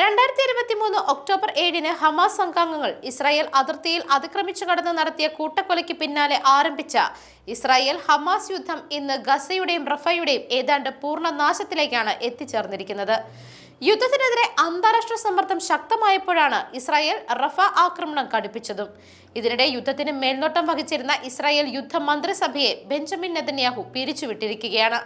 രണ്ടായിരത്തി ഇരുപത്തി മൂന്ന് ഒക്ടോബർ ഏഴിന് ഹമാസ് സംഘാംഗങ്ങൾ ഇസ്രായേൽ അതിർത്തിയിൽ അതിക്രമിച്ചു കടന്ന് നടത്തിയ കൂട്ടക്കൊലയ്ക്ക് പിന്നാലെ ആരംഭിച്ച ഇസ്രായേൽ ഹമാസ് യുദ്ധം ഇന്ന് ഗസയുടെയും റഫയുടെയും ഏതാണ്ട് പൂർണ നാശത്തിലേക്കാണ് എത്തിച്ചേർന്നിരിക്കുന്നത്. യുദ്ധത്തിനെതിരെ അന്താരാഷ്ട്ര സമ്മർദ്ദം ശക്തമായപ്പോഴാണ് ഇസ്രായേൽ റഫ ആക്രമണം കടുപ്പിച്ചതും. ഇതിനിടെ യുദ്ധത്തിന് മേൽനോട്ടം വഹിച്ചിരുന്ന ഇസ്രായേൽ യുദ്ധ മന്ത്രിസഭയെ ബെഞ്ചമിൻ നെതന്യാഹു പിരിച്ചുവിട്ടിരിക്കുകയാണ്.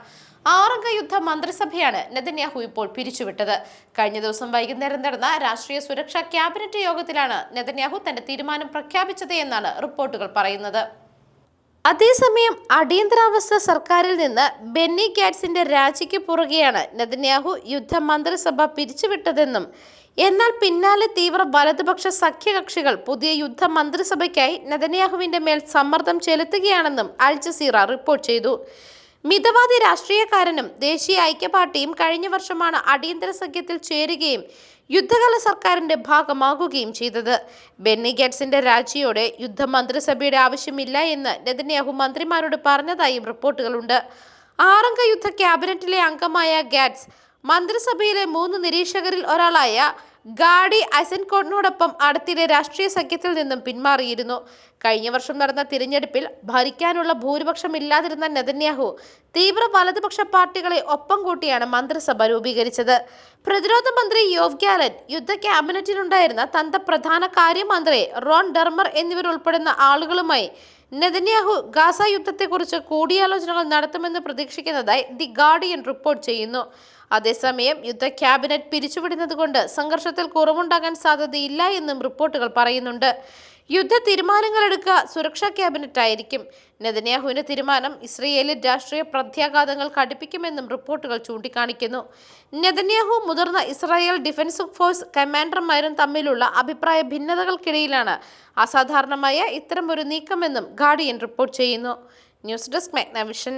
ആറംഗ യുദ്ധ മന്ത്രിസഭയാണ് നെതന്യാഹു ഇപ്പോൾ പിരിച്ചുവിട്ടത്. കഴിഞ്ഞ ദിവസം വൈകുന്നേരം നടന്ന രാഷ്ട്രീയ സുരക്ഷാ ക്യാബിനറ്റ് യോഗത്തിലാണ് നെതന്യാഹു തന്റെ തീരുമാനം പ്രഖ്യാപിച്ചത് എന്നാണ് റിപ്പോർട്ടുകൾ പറയുന്നത്. അതേസമയം അടിയന്തരാവസ്ഥ സർക്കാരിൽ നിന്ന് ബെന്നി ഗാറ്റ്സിന്റെ രാജിക്ക് പുറകെയാണ് നെതന്യാഹു യുദ്ധ മന്ത്രിസഭ പിരിച്ചുവിട്ടതെന്നും എന്നാൽ പിന്നാലെ തീവ്ര വലതുപക്ഷ സഖ്യകക്ഷികൾ പുതിയ യുദ്ധ മന്ത്രിസഭയ്ക്കായി നെതന്യാഹുവിന്റെ മേൽ സമ്മർദ്ദം ചെലുത്തുകയാണെന്നും അൽ ജസീറ റിപ്പോർട്ട് ചെയ്തു. മിതവാദി രാഷ്ട്രീയക്കാരനും ദേശീയ ഐക്യപാർട്ടിയും കഴിഞ്ഞ വർഷമാണ് അടിയന്തര സഖ്യത്തിൽ ചേരുകയും യുദ്ധകാല സർക്കാരിന്റെ ഭാഗമാകുകയും ചെയ്തത്. ബെന്നി ഗേറ്റ്സിന്റെ രാജിയോടെ യുദ്ധ മന്ത്രിസഭയുടെ ആവശ്യമില്ല എന്ന് നെതന്യാഹു മന്ത്രിമാരോട് പറഞ്ഞതായും റിപ്പോർട്ടുകളുണ്ട്. ആറംഗ യുദ്ധ ക്യാബിനറ്റിലെ അംഗമായ ഗാറ്റ്സ് മന്ത്രിസഭയിലെ മൂന്ന് നിരീക്ഷകരിൽ ഒരാളായ ഗാഡി അസൻകോട്ടിനോടൊപ്പം അടുത്തിടെ രാഷ്ട്രീയ സഖ്യത്തിൽ നിന്നും പിന്മാറിയിരുന്നു. കഴിഞ്ഞ വർഷം നടന്ന തിരഞ്ഞെടുപ്പിൽ ഭരിക്കാനുള്ള ഭൂരിപക്ഷം ഇല്ലാതിരുന്ന നെതന്യാഹു തീവ്ര വലതുപക്ഷ പാർട്ടികളെ ഒപ്പം കൂട്ടിയാണ് മന്ത്രിസഭ രൂപീകരിച്ചത്. പ്രതിരോധ മന്ത്രി യോവ് ഗ്യാലറ്റ് യുദ്ധ ക്യാബിനറ്റിലുണ്ടായിരുന്ന തന്റെ പ്രധാന കാര്യമന്ത്രി റോൺ ഡെർമർ എന്നിവരുൾപ്പെടുന്ന ആളുകളുമായി നെതന്യാഹു ഗാസ യുദ്ധത്തെക്കുറിച്ച് കൂടിയാലോചനകൾ നടത്തുമെന്ന് പ്രതീക്ഷിക്കുന്നതായി ദി ഗാർഡിയൻ റിപ്പോർട്ട് ചെയ്യുന്നു. അതേസമയം യുദ്ധ ക്യാബിനറ്റ് പിരിച്ചുവിടുന്നത് കൊണ്ട് സംഘർഷത്തിൽ കുറവുണ്ടാകാൻ സാധ്യതയില്ല എന്നും റിപ്പോർട്ടുകൾ പറയുന്നുണ്ട്. യുദ്ധ തീരുമാനങ്ങളെടുക്കുക സുരക്ഷാ ക്യാബിനറ്റ് ആയിരിക്കും നെതന്യാഹുവിന്റെ തീരുമാനം ഇസ്രയേലിൽ രാഷ്ട്രീയ പ്രത്യാഘാതങ്ങൾ കടുപ്പിക്കുമെന്നും റിപ്പോർട്ടുകൾ ചൂണ്ടിക്കാണിക്കുന്നു. നെതന്യാഹു മുതിർന്ന ഇസ്രായേൽ ഡിഫൻസ് ഫോഴ്സ് കമാൻഡർമാരും തമ്മിലുള്ള അഭിപ്രായ ഭിന്നതകൾക്കിടയിലാണ് അസാധാരണമായ ഇത്തരമൊരു നീക്കമെന്നും ഗാർഡിയൻ റിപ്പോർട്ട് ചെയ്യുന്നു. News desk Magnavision.